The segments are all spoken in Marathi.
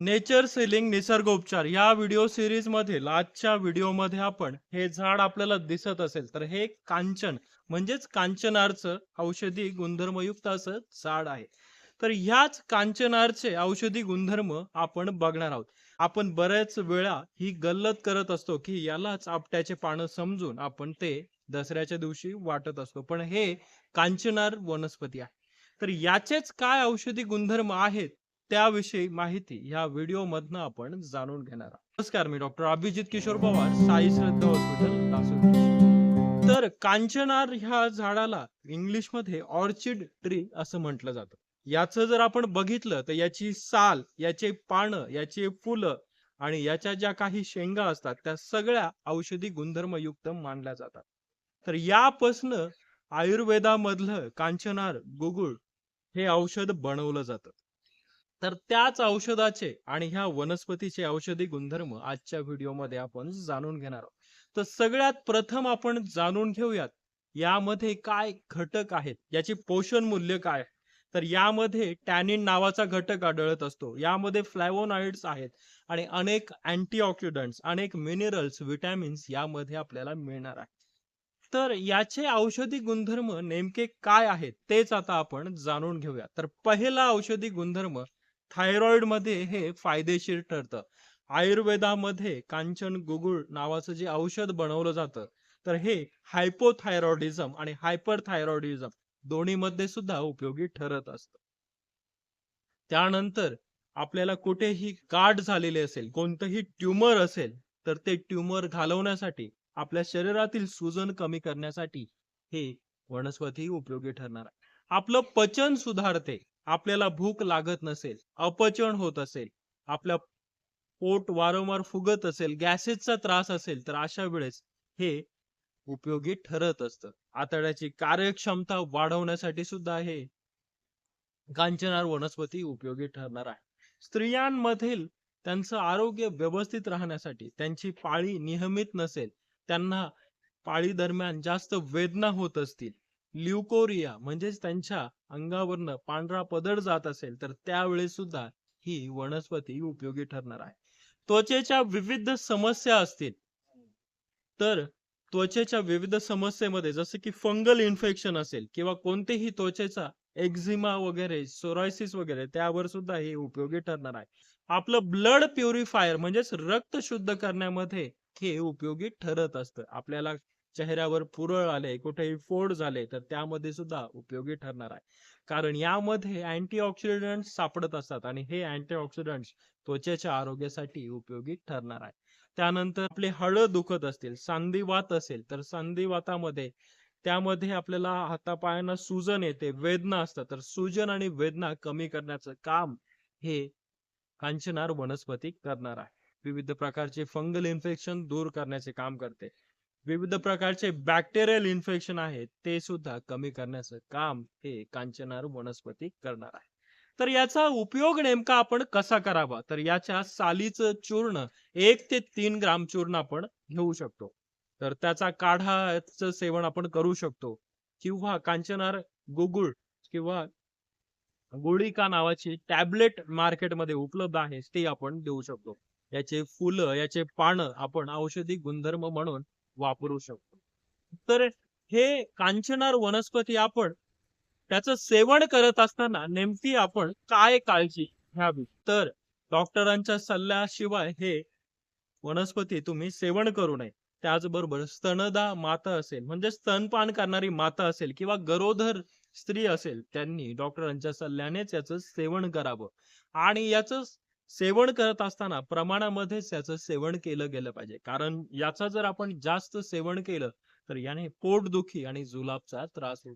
नेचर सेलिंग निसर्गोपचार. या व्हिडिओ सिरीज मधील आजच्या व्हिडिओमध्ये आपण हे झाड आपल्याला दिसत असेल तर हे कांचन म्हणजेच कांचनारचं औषधी गुणधर्मयुक्त असं झाड आहे. तर ह्याच कांचनारचे औषधी गुणधर्म आपण बघणार आहोत. आपण बऱ्याच वेळा ही गल्लत करत असतो की यालाच आपट्याचे पानं समजून आपण ते दसऱ्याच्या दिवशी वाटत असतो. पण हे कांचनार वनस्पती आहे. तर याचेच काय औषधी गुणधर्म आहेत? त्याविषयी माहिती ह्या व्हिडिओ मधनं आपण जाणून घेणार आहोत. नमस्कार मी डॉक्टर अभिजित किशोर पवार साई श्रद्धा हॉस्पिटल तर कांचनार ह्या झाडाला इंग्लिशमध्ये ऑर्चिड ट्री असं म्हटलं जातं. याचं जर आपण बघितलं तर याची साल याचे पानं याची फुलं आणि याच्या ज्या काही शेंगा असतात त्या सगळ्या औषधी गुणधर्मयुक्त मानल्या जातात. तर यापासनं आयुर्वेदामधलं कांचनार गुगुळ हे औषध बनवलं जातं. तर त्याच औषधाचे आणि ह्या वनस्पतीचे औषधी गुणधर्म आजच्या व्हिडिओमध्ये आपण जाणून घेणार आहोत. तर सगळ्यात प्रथम आपण जाणून घेऊयात यामध्ये काय घटक आहेत याची पोषण मूल्य काय आहे? तर यामध्ये टॅनिन नावाचा घटक आढळत असतो यामध्ये फ्लॅवोनाइड्स आहेत आणि अनेक अँटीऑक्सिडंट्स अनेक मिनरल्स विटॅमिन्स यामध्ये आपल्याला मिळणार आहे तर याचे औषधी गुणधर्म नेमके काय आहेत तेच आता आपण जाणून घेऊया तर पहिला औषधी गुणधर्म थायरॉइडमध्ये हे फायदेशीर ठरतं. आयुर्वेदामध्ये कांचन गुगुळ नावाचं जे औषध बनवलं जातं तर हे हायपोथायरॉइडिझम आणि हायपरथायरॉइडिझम दोन्ही मध्ये सुद्धा उपयोगी ठरत असतं. त्यानंतर आपल्याला कुठेही गाठ झालेली असेल कोणतंही ट्यूमर असेल तर ते ट्यूमर घालवण्यासाठी आपल्या शरीरातील सुजन कमी करण्यासाठी हे वनस्पती उपयोगी ठरणार आहे. आपलं पचन सुधारते. आपल्याला भूक लागत नसेल अपचन होत असेल आपल्या पोट वारंवार फुगत असेल गॅसेसचा त्रास असेल तर अशा वेळेस हे उपयोगी ठरत असतं. आतड्याची कार्यक्षमता वाढवण्यासाठी सुद्धा हे कांचनार वनस्पती उपयोगी ठरणार आहे. स्त्रियांमधील त्यांचं आरोग्य व्यवस्थित राहण्यासाठी त्यांची पाळी नियमित नसेल त्यांना पाळी दरम्यान जास्त वेदना होत असतील ल्युकोरिया म्हणजेच त्यांच्या अंगावरनं पांढरा पदर जात असेल तर त्यावेळेस सुद्धा ही वनस्पती उपयोगी ठरणार आहे. त्वचेच्या विविध समस्या असतील. तर त्वचेच्या विविध समस्येमध्ये जसं की फंगल इन्फेक्शन असेल किंवा कोणतेही त्वचेचा एक्झिमा वगैरे सोरायसिस वगैरे त्यावर सुद्धा हे उपयोगी ठरणार आहे. आपलं ब्लड प्युरिफायर म्हणजेच रक्त शुद्ध करण्यामध्ये हे उपयोगी ठरत असतं. आपल्याला चेहऱ्यावर पुरळ आले कुठेही फोड झाले तर त्यामध्ये सुद्धा उपयोगी ठरणार आहे. कारण यामध्ये अँटीऑक्सिडंट सापडत असतात आणि हे अँटीऑक्सिडंट्स त्वचेच्या आरोग्यासाठी उपयोगी ठरणार आहे. त्यानंतर आपले हळ दुखत असतील संधिवात असेल तर संधिवातामध्ये त्यामध्ये आपल्याला हातापायांना सुजन येते वेदना असतात. तर सुजन आणि वेदना कमी करण्याचं काम हे कांचनार वनस्पती करणार आहे. विविध प्रकारचे फंगल इन्फेक्शन दूर करण्याचे काम करते. विविध प्रकारचे बॅक्टेरियल इन्फेक्शन आहेत ते सुद्धा कमी करण्याचं काम हे कांचनार वनस्पती करणार आहे. तर याचा उपयोग नेमका आपण कसा करावा? तर याच्या सालीचं चूर्ण एक ते तीन ग्राम चूर्ण आपण घेऊ शकतो. तर त्याचा काढाचं सेवन आपण करू शकतो. किंवा कांचनार गुगुळ किंवा गुळिका नावाची टॅबलेट मार्केटमध्ये उपलब्ध आहे ते आपण देऊ शकतो. याचे फुलं याचे पानं आपण औषधी गुणधर्म म्हणून वापरू शकतो. तर हे कांचनार वनस्पती आपण त्याचं सेवन करत असताना नेमकी आपण काय काळजी घ्यावी? तर डॉक्टरांच्या सल्ल्याशिवाय हे वनस्पती तुम्ही सेवन करू नये. त्याचबरोबर स्तनदा माता असेल म्हणजे स्तनपान करणारी माता असेल किंवा गरोदर स्त्री असेल त्यांनी डॉक्टरांच्या सल्ल्यानेच याचं सेवन करावं. आणि याचं सेवन करत असताना प्रमाणामध्येच त्याचं सेवन केलं गेलं पाहिजे. कारण याचा जर आपण जास्त सेवन केलं तर याने पोटदुखी आणि जुलाबचा त्रास होऊ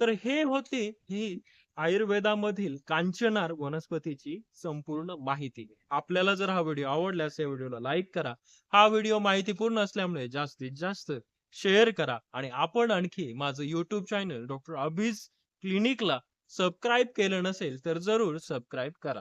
तर हे होती ही आयुर्वेदामधील कांचनार वनस्पतीची संपूर्ण माहिती. आपल्याला जर हा व्हिडिओ आवडल्यास या व्हिडिओला लाईक करा. हा व्हिडिओ माहितीपूर्ण असल्यामुळे जास्तीत जास्त शेअर करा आणि आपण आणखी माझं युट्यूब चॅनल डॉक्टर अभिज क्लिनिकला सबस्क्राईब केलं नसेल तर जरूर सबस्क्राईब करा.